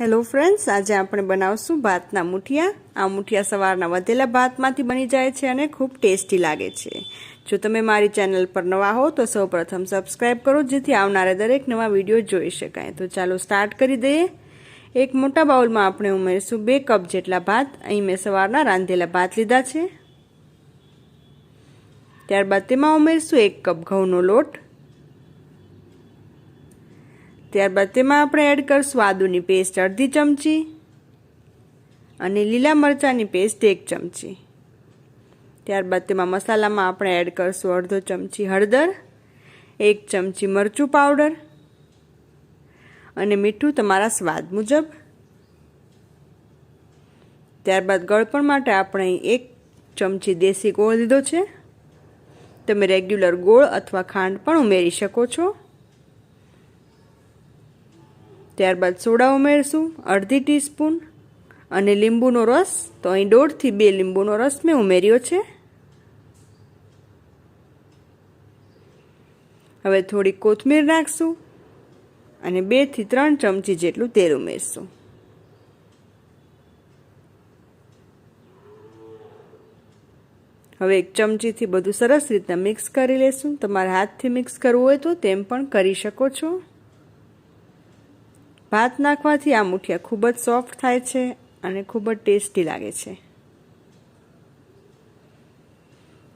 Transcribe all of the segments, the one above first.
Hello friends આજે આપણે બનાવશું ભાતના મુઠિયા. આ મુઠિયા સવારના વધેલા ભાતમાંથી બની જાય છે અને ખૂબ ટેસ્ટી લાગે છે. જો તમે મારી ચેનલ પર નવા હો, તો સૌપ્રથમ સબસ્ક્રાઈબ કરો, જેથી આવનારા દરેક નવા વીડિયો જોઈ શકાય. તો ચાલો સ્ટાર્ટ કરી દઈએ. એક મોટા બાઉલમાં આપણે ઉમેરીશું બે કપ જેટલા ભાત. અહીં મેં સવારના રાંધેલા ભાત લીધા છે. ત્યારબાદ તેમાં ઉમેરીશું એક કપ ઘઉંનો લોટ. ત્યારબાદ તેમાં આપણે એડ કરશું આદુની પેસ્ટ અડધી ચમચી અને લીલા મરચાંની પેસ્ટ એક ચમચી. ત્યારબાદ તેમાં મસાલામાં આપણે એડ કરશું અડધો ચમચી હળદર, એક ચમચી મરચું પાવડર અને મીઠું તમારા સ્વાદ મુજબ. ત્યારબાદ ગળપણ માટે આપણે એક ચમચી દેશી ગોળ લીધો છે. તમે રેગ્યુલર ગોળ અથવા ખાંડ પણ ઉમેરી શકો છો. ત્યારબાદ સોડા ઉમેરશું, અડધી ટીસ્પૂન અને લીંબુનો રસ. તો અહીં દોઢથી બે લીંબુનો રસ મેં ઉમેર્યો છે. હવે થોડી કોથમીર નાખશું અને બેથી ત્રણ ચમચી જેટલું તેલ ઉમેરશું. હવે એક ચમચીથી બધું સરસ રીતના મિક્સ કરી લેશું. તમારે હાથથી મિક્સ કરવું હોય તો તેમ પણ કરી શકો છો. ભાત નાખવાથી આ મુઠિયા ખૂબ જ સોફ્ટ થાય છે અને ખૂબ જ ટેસ્ટી લાગે છે.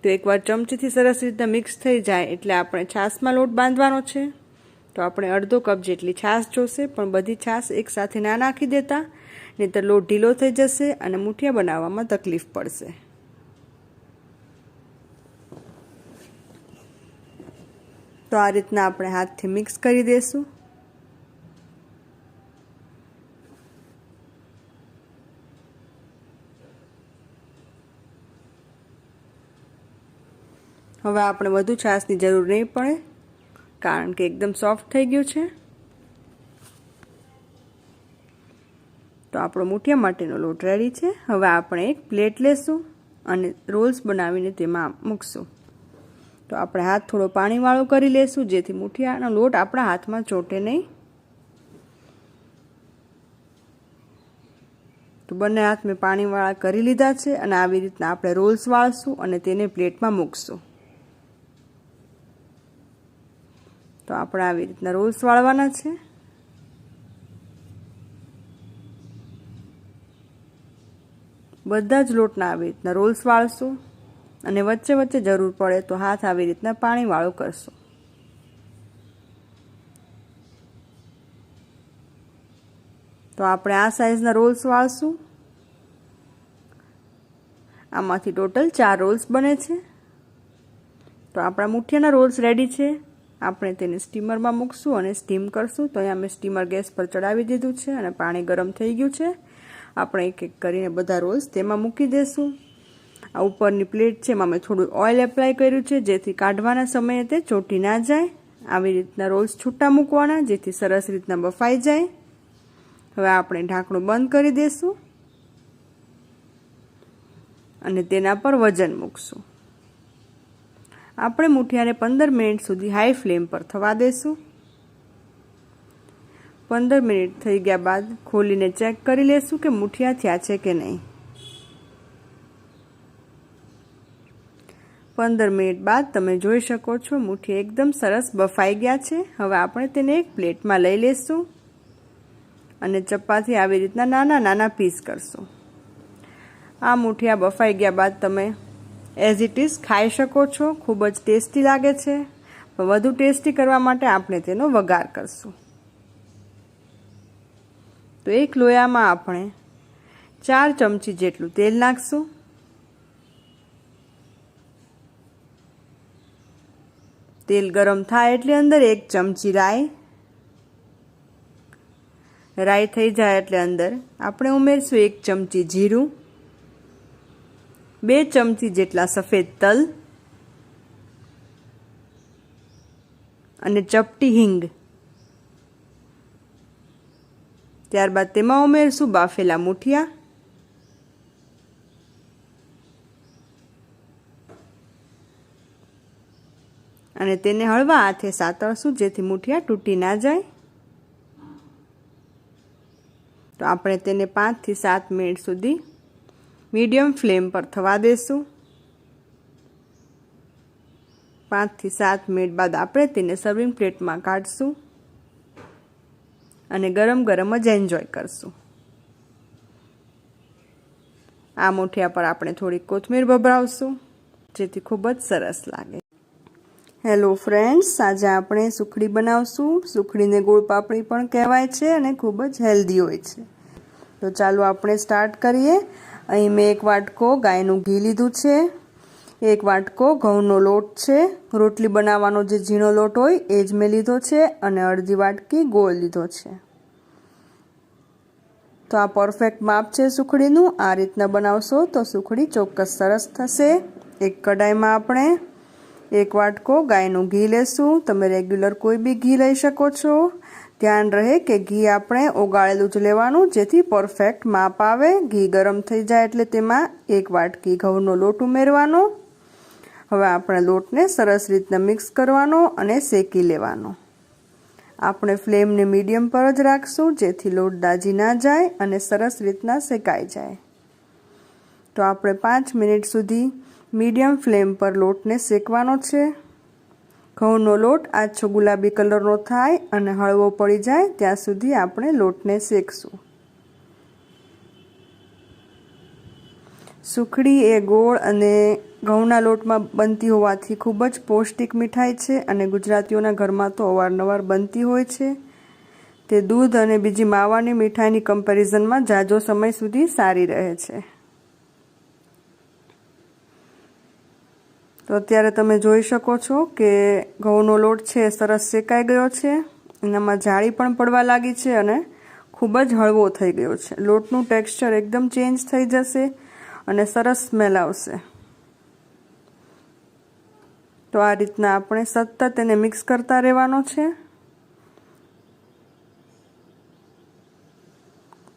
તો એકવાર ચમચીથી સરસ રીતના મિક્સ થઈ જાય એટલે આપણે છાશમાં લોટ બાંધવાનો છે. તો આપણે અડધો કપ જેટલી છાશ જોશે, પણ બધી છાશ એકસાથે ના નાખી દેતા નહીં તો લોટ ઢીલો થઈ જશે અને મુઠિયા બનાવવામાં તકલીફ પડશે. તો આ રીતના આપણે હાથથી મિક્સ કરી દઈશું હવે આપણે વધુ છાશની જરૂર નહીં પડે, કારણ કે એકદમ સોફ્ટ થઈ ગયું છે. તો આપણો મૂઠિયા માટેનો લોટ રેડી છે. હવે આપણે એક પ્લેટ લેશું અને રોલ્સ બનાવીને તેમાં મૂકશું. તો આપણે હાથ થોડો પાણીવાળો કરી લેશું, જેથી મૂઠિયાનો લોટ આપણા હાથમાં ચોટે નહીં. તો બંને હાથ મેં પાણીવાળા કરી લીધા છે અને આવી રીતના આપણે રોલ્સ વાળશું અને તેને પ્લેટમાં મૂકશું. તો આપણે આવી રીતના રોલ્સ વાળવાના છે. બધા જ લોટના આવી રીતના રોલ્સ વાળશું અને વચ્ચે વચ્ચે જરૂર પડે તો હાથ આવી રીતના પાણીવાળો કરશો. તો આપણે આ સાઈઝના રોલ્સ વાળશું. આમાંથી ટોટલ ચાર રોલ્સ બને છે. તો આપણા મુઠિયાના રોલ્સ રેડી છે. આપણે તેને સ્ટીમરમાં મૂકશું અને સ્ટીમ કરશું. તો અહીંયા મેં સ્ટીમર ગેસ પર ચડાવી દીધું છે અને પાણી ગરમ થઈ ગયું છે. આપણે એક એક કરીને બધા રોલ્સ તેમાં મૂકી દઈશું આ ઉપરની પ્લેટ છે, એમાં મેં થોડું ઓઇલ એપ્લાય કર્યું છે, જેથી કાઢવાના સમયે તે ચોટી ના જાય. આવી રીતના રોલ્સ છૂટા મૂકવાના, જેથી સરસ રીતના બફાઈ જાય. હવે આપણે ઢાંકણું બંધ કરી દઈશું અને તેના પર વજન મૂકશું. આપણે મૂઠિયાને પંદર મિનિટ સુધી હાઈ ફ્લેમ પર થવા દેશું. પંદર મિનિટ થઈ ગયા બાદ ખોલીને ચેક કરી લેશું કે મૂઠિયા થયા છે કે નહીં. પંદર મિનિટ બાદ તમે જોઈ શકો છો મૂઠિયા એકદમ સરસ બફાઈ ગયા છે. હવે આપણે તેને એક પ્લેટમાં લઈ લેશું અને ચપ્પાથી આવી રીતના નાના નાના પીસ કરશું. આ મૂઠિયા બફાઈ ગયા બાદ તમે એઝ ઇટ ઇઝ ખાઈ શકો છો, ખૂબ જ ટેસ્ટી લાગે છે. વધુ ટેસ્ટી કરવા માટે આપણે તેનો વઘાર કરશું. તો એક લોયામાં આપણે ચાર ચમચી જેટલું તેલ નાખશું. તેલ ગરમ થાય એટલે અંદર એક ચમચી રાઈ. રાઈ થઈ જાય એટલે અંદર આપણે ઉમેરશું એક ચમચી જીરું. બે ચમચી જેટલા સફેદ તલ અને ચપટી હિંગ. ત્યારબાદ તેમાં ઉમેરશું બાફેલા મુઠિયા. અને તેને હળવા હાથે સાતળશું જેથી મુઠિયા તૂટી ના જાય. તો આપણે તેને પાંચથી સાત મિનિટ સુધી મીડિયમ ફ્લેમ પર થવા દેશું. પાંચથી સાત મિનિટ બાદ આપણે તેને સર્વિંગ પ્લેટમાં કાઢશું અને ગરમ ગરમ જ એન્જોય કરશું. આ મોઠિયા પર આપણે થોડી કોથમીર ભભરાવશું, જેથી ખૂબ જ સરસ લાગે. હેલો ફ્રેન્ડ્સ આજે આપણે સુખડી બનાવશું. સુખડીને ગોળ પાપડી પણ કહેવાય છે અને ખૂબ જ હેલ્ધી હોય છે. તો ચાલો આપણે સ્ટાર્ટ કરીએ. અહીં મેં એક વાટકો ગાયનું ઘી લીધું છે, એક વાટકો ઘઉંનો લોટ છે. રોટલી બનાવવાનો જે ઝીણો લોટ હોય એ જ મેં લીધો છે અને અડધી વાટકી ગોળ લીધો છે. તો આ પરફેક્ટ માપ છે સુખડીનું. આ રીતના બનાવશો તો સુખડી ચોક્કસ સરસ થશે. એક કડાઈમાં આપણે એક વાટકો ગાયનું ઘી લેશું. તમે રેગ્યુલર કોઈ બી ઘી લઈ શકો છો. ધ્યાન રહે કે ઘી આપણે ઓગાળેલું જ લેવાનું, જેથી પરફેક્ટ માપ આવે. ઘી ગરમ થઈ જાય એટલે તેમાં એક વાટકી ઘઉંનો લોટ ઉમેરવાનો. હવે આપણે લોટને સરસ રીતના મિક્સ કરવાનો અને શેકી લેવાનો. આપણે ફ્લેમને મીડિયમ પર જ રાખશું, જેથી લોટ દાજી ના જાય અને સરસ રીતના શેકાઈ જાય. તો આપણે પાંચ મિનિટ સુધી મીડિયમ ફ્લેમ પર લોટને શેકવાનો છે. ઘઉંનો લોટ આછો ગુલાબી કલરનો થાય અને હળવો પડી જાય ત્યાં સુધી આપણે લોટને શેકશું. સુખડી એ ગોળ અને ઘઉંના લોટમાં બનતી હોવાથી ખૂબ જ પૌષ્ટિક મીઠાઈ છે અને ગુજરાતીઓના ઘરમાં તો અવારનવાર બનતી હોય છે. તે દૂધ અને બીજી માવાની મીઠાઈની કમ્પેરિઝનમાં જાજો સમય સુધી સારી રહે છે. તો અત્યારે તમે જોઈ શકો છો કે ઘઉંનો લોટ છે, સરસ શેકાઈ ગયો છે. એનામાં જાળી પણ પડવા લાગી છે અને ખૂબ જ હળવો થઈ ગયો છે. લોટનું ટેક્સચર એકદમ ચેન્જ થઈ જશે અને સરસ સ્મેલ આવશે. તો આ રીતના આપણે સતત એને મિક્સ કરતા રહેવાનો છે.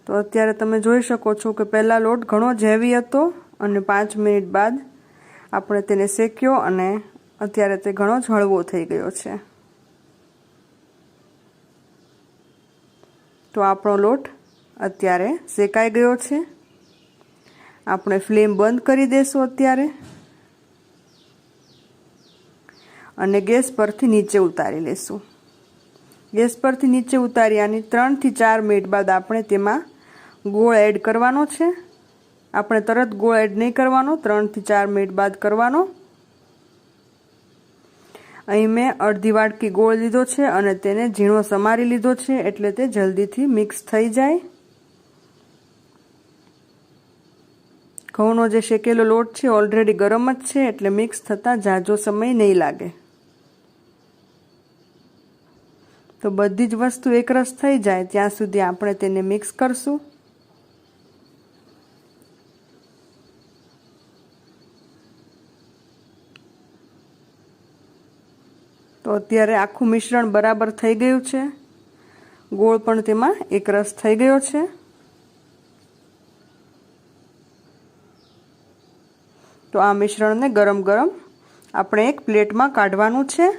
તો અત્યારે તમે જોઈ શકો છો કે પહેલાં લોટ ઘણો જ હેવી હતો અને પાંચ મિનિટ બાદ આપણે તેને શેક્યો અને અત્યારે તે ઘણો જ હળવો થઈ ગયો છે. તો આપણો લોટ અત્યારે શેકાઈ ગયો છે. આપણે ફ્લેમ બંધ કરી દઈશું અત્યારે. અને ગેસ પરથી નીચે ઉતારી લેશું. ગેસ પરથી નીચે ઉતાર્યાની ત્રણથી ચાર મિનિટ બાદ આપણે તેમાં ગોળ એડ કરવાનો છે. આપણે તરત ગોળ એડ નહીં કરવાનો, ત્રણથી ચાર મિનિટ બાદ કરવાનો. અહીં મેં અડધી વાટકી ગોળ લીધો છે અને તેને ઝીણો સમારી લીધો છે એટલે તે જલ્દીથી મિક્સ થઈ જાય. ઘઉંનો જે શેકેલો લોટ છે ઓલરેડી ગરમ જ છે એટલે મિક્સ થતાં ઝાઝો સમય નહીં લાગે. તો બધી જ વસ્તુ એકરસ થઈ જાય, ત્યાં સુધી આપણે તેને મિક્સ કરશું. તો અત્યારે આખું મિશ્રણ બરાબર થઈ ગયું છે. ગોળ પણ તેમાં એકરસ થઈ ગયો છે. તો આ મિશ્રણને ગરમ ગરમ આપણે એક પ્લેટમાં કાઢવાનું છે.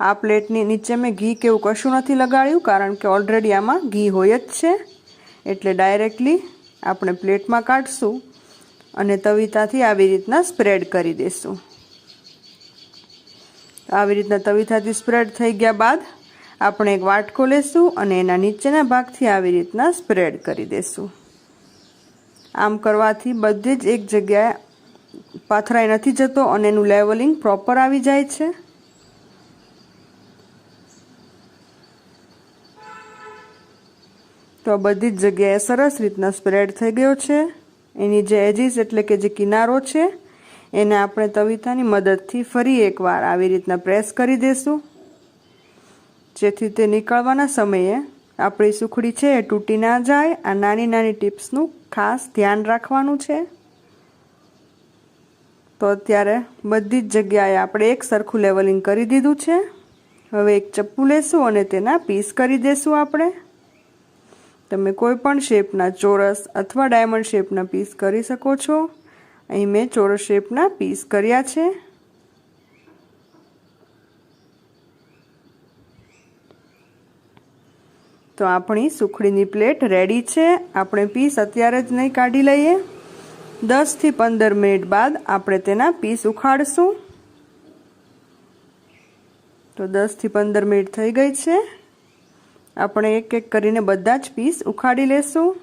આ પ્લેટની નીચે મેં ઘી કેવું કશું નથી લગાડ્યું, કારણ કે ઓલરેડી આમાં ઘી હોય જ છે. એટલે ડાયરેક્ટલી આપણે પ્લેટમાં કાઢશું અને તવીતાથી આવી રીતના સ્પ્રેડ કરી દઈશું આવી રીતના તવીથાથી સ્પ્રેડ થઈ ગયા બાદ આપણે એક વાટકો લેશું અને એના નીચેના ભાગથી આવી રીતના સ્પ્રેડ કરી દેશું. આમ કરવાથી બધી જ એક જગ્યાએ પાથરાઈ નથી જતો અને એનું લેવલિંગ પ્રોપર આવી જાય છે. તો બધી જ જગ્યાએ સરસ રીતના સ્પ્રેડ થઈ ગયો છે. એની જે એજીસ એટલે કે જે કિનારો છે એને આપણે તવિતાની મદદથી ફરી એકવાર આવી રીતના પ્રેસ કરી દઈશું જેથી તે નીકળવાના સમયે આપણી સુખડી છે એ તૂટી ના જાય, આ નાની નાની ટિપ્સનું ખાસ ધ્યાન રાખવાનું છે. તો અત્યારે બધી જ જગ્યાએ આપણે એક સરખું લેવલિંગ કરી દીધું છે. હવે એક ચપ્પુ લેશું અને તેના પીસ કરી દેશું આપણે. તમે કોઈ પણ શેપના ચોરસ અથવા ડાયમંડ શેપના પીસ કરી શકો છો. અહીં મેં ચોરસ શેપના પીસ કર્યા છે. તો આપણી સુખડીની પ્લેટ રેડી છે. આપણે પીસ અત્યારે જ નહીં કાઢી લઈએ. દસથી પંદર મિનિટ બાદ આપણે તેના પીસ ઉખાડશું. તો દસથી પંદર મિનિટ થઈ ગઈ છે. આપણે એક એક કરીને બધા જ પીસ ઉખાડી લેશું.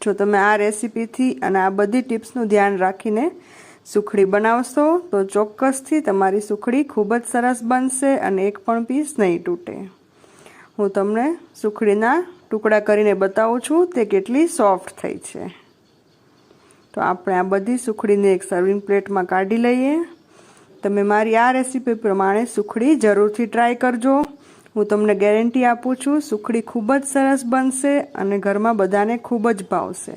જો તમે આ રેસીપીથી અને આ બધી ટિપ્સનું ધ્યાન રાખીને સુખડી બનાવશો, તો ચોક્કસથી તમારી સુખડી ખૂબ જ સરસ બનશે અને એક પણ પીસ નહીં તૂટે. હું તમને સુખડીના ટુકડા કરીને બતાવું છું, તે કેટલી સોફ્ટ થઈ છે. તો આપણે આ બધી સુખડીને એક સર્વિંગ પ્લેટમાં કાઢી લઈએ. તમે મારી આ રેસીપી પ્રમાણે સુખડી જરૂરથી ટ્રાય કરજો. હું તમને ગેરંટી આપું છું, સુખડી ખૂબ જ સરસ બનશે અને ઘરમાં બધાને ખૂબ જ ભાવશે.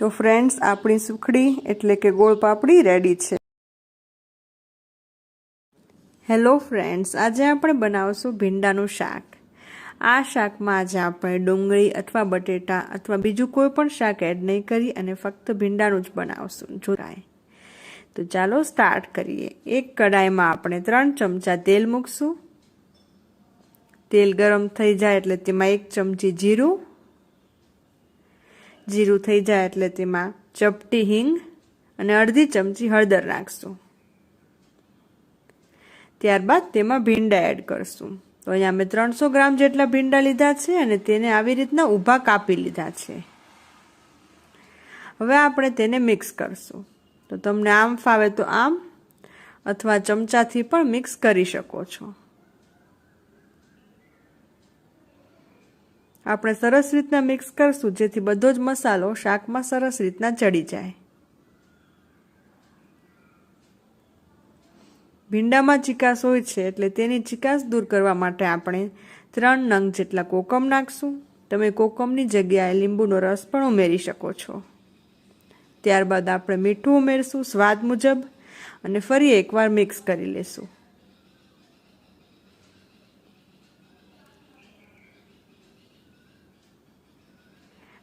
તો ફ્રેન્ડ્સ આપણી સુખડી એટલે કે ગોળ પાપડી રેડી છે. હેલો ફ્રેન્ડ્સ આજે આપણે બનાવશું ભીંડાનું શાક. આ શાકમાં આજે આપણે ડુંગળી અથવા બટેટા અથવા બીજું કોઈ પણ શાક એડ નહીં કરી અને ફક્ત ભીંડાનું જ બનાવશું. જોરાય તો ચાલો સ્ટાર્ટ કરીએ. એક કડાઈમાં આપણે ત્રણ ચમચા તેલ મૂકશું. તેલ ગરમ થઈ જાય એટલે તેમાં એક ચમચી જીરું. જીરું થઈ જાય એટલે તેમાં ચપટી હિંગ અને અડધી ચમચી હળદર નાખશું. ત્યારબાદ તેમાં ભીંડા એડ કરશું. તો અહીંયા મેં ત્રણસો ગ્રામ જેટલા ભીંડા લીધા છે અને તેને આવી રીતના ઊભા કાપી લીધા છે. હવે આપણે તેને મિક્સ કરશું. તો તમને આમ ફાવે તો આમ અથવા ચમચાથી પણ મિક્સ કરી શકો છો. આપણે સરસ રીતના મિક્સ કરશું, જેથી બધો જ મસાલો શાકમાં સરસ રીતના ચડી જાય. ભીંડામાં ચિકાસ હોય છે એટલે તેની ચિકાસ દૂર કરવા માટે આપણે ત્રણ નંગ જેટલા કોકમ નાખશું. તમે કોકમની જગ્યાએ લીંબુનો રસ પણ ઉમેરી શકો છો. ત્યારબાદ આપણે મીઠું ઉમેરશું, સ્વાદ મુજબ, અને ફરી એકવાર મિક્સ કરી લેશું.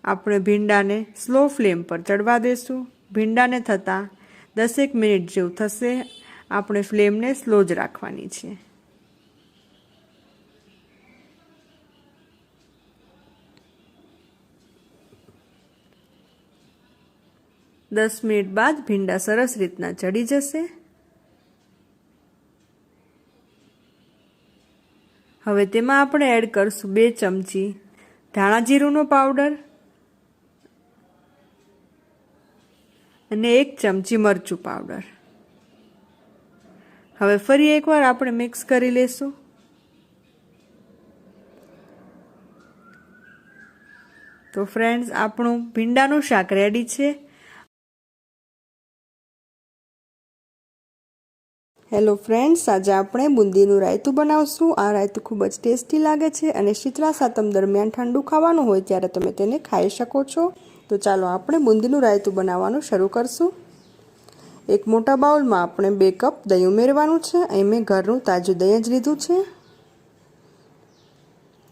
આપણે ભીંડાને સ્લો ફ્લેમ પર ચડવા દેશું. ભીંડાને થતાં દસેક મિનિટ જેવું થશે. આપણે ફ્લેમને સ્લો જ રાખવાની છે. દસ મિનિટ બાદ ભીંડા સરસ રીતના ચડી જશે. હવે તેમાં આપણે એડ કરશું બે ચમચી ધાણા જીરુંનો પાવડર અને એક ચમચી મરચું પાવડર. હવે ફરી એકવાર આપણે મિક્સ કરી લેશું. તો ફ્રેન્ડ્સ આપણું ભીંડાનું શાક રેડી છે. હેલો ફ્રેન્ડ્સ, આજે આપણે બુંદીનું રાયતું બનાવશું. આ રાયતું ખૂબ જ ટેસ્ટી લાગે છે અને શીતળા સાતમ દરમિયાન ઠંડુ ખાવાનું હોય ત્યારે તમે તેને ખાઈ શકો છો. તો ચાલો આપણે બુંદીનું રાયતું બનાવવાનું શરૂ કરશું. એક મોટા બાઉલમાં આપણે બે કપ દહીં ઉમેરવાનું છે. અહીં મેં ઘરનું તાજું દહીં જ લીધું છે.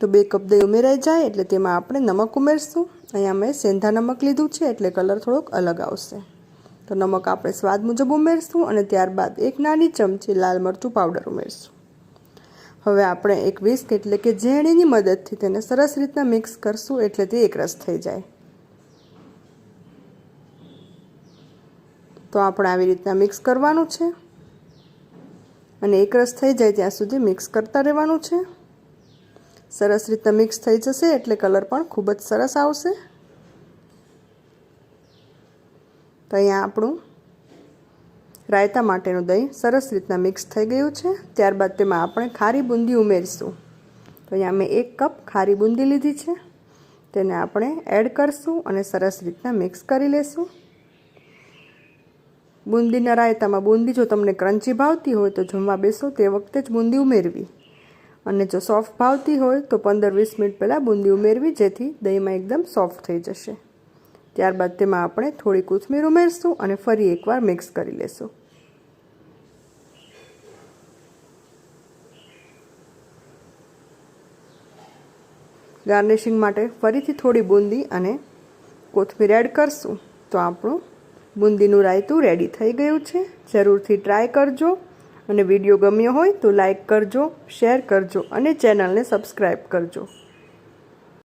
તો બે કપ દહીં ઉમેરાઈ જાય એટલે તેમાં આપણે નમક ઉમેરશું. અહીંયા મેં સેંધા નમક લીધું છે એટલે કલર થોડોક અલગ આવશે. તો નમક આપણે સ્વાદ મુજબ ઉમેરશું અને ત્યારબાદ એક નાની ચમચી લાલ મરચું પાવડર ઉમેરશું. હવે આપણે એક વિસ્ક એટલે કે ઝેણીની મદદથી તેને સરસ રીતના મિક્સ કરશું એટલે તે એકરસ થઈ જાય. તો આપણે આવી રીતના મિક્સ કરવાનું છે. અને એકરસ થઈ જાય ત્યાં સુધી મિક્સ કરતા રહેવાનું છે. સરસ રીતના મિક્સ થઈ જશે એટલે કલર પણ ખૂબ જ સરસ આવશે. તો અહીંયા આપણું રાયતા માટેનું દહીં સરસ રીતના મિક્સ થઈ ગયું છે. ત્યારબાદ તેમાં આપણે ખારી બુંદી ઉમેરીશું. તો અહીંયા મેં એક કપ ખારી બુંદી લીધી છે. તેને આપણે એડ કરશું અને સરસ રીતના મિક્સ કરી લેશું. બુંદીના રાયતામાં બુંદી જો તમને ક્રંચી ભાવતી હોય તો જમવા બેસો, તે વખતે જ બુંદી ઉમેરવી. અને જો સોફ્ટ ભાવતી હોય તો પંદર વીસ મિનિટ પહેલાં બુંદી ઉમેરવી, જેથી દહીંમાં એકદમ સોફ્ટ થઈ જશે. ત્યારબાદ તેમાં આપણે થોડી કોથમીર ઉમેરશું અને ફરી એકવાર મિક્સ કરી લેશું. ગાર્નિશિંગ માટે ફરીથી થોડી બુંદી અને કોથમીર એડ કરશું. તો આપણું બુંદીનું રાયતું રેડી થઈ ગયું છે. જરૂરથી ટ્રાય કરજો. અને વીડિયો ગમ્યો હોય તો લાઈક કરજો શેર કરજો અને ચેનલને સબસ્ક્રાઈબ કરજો.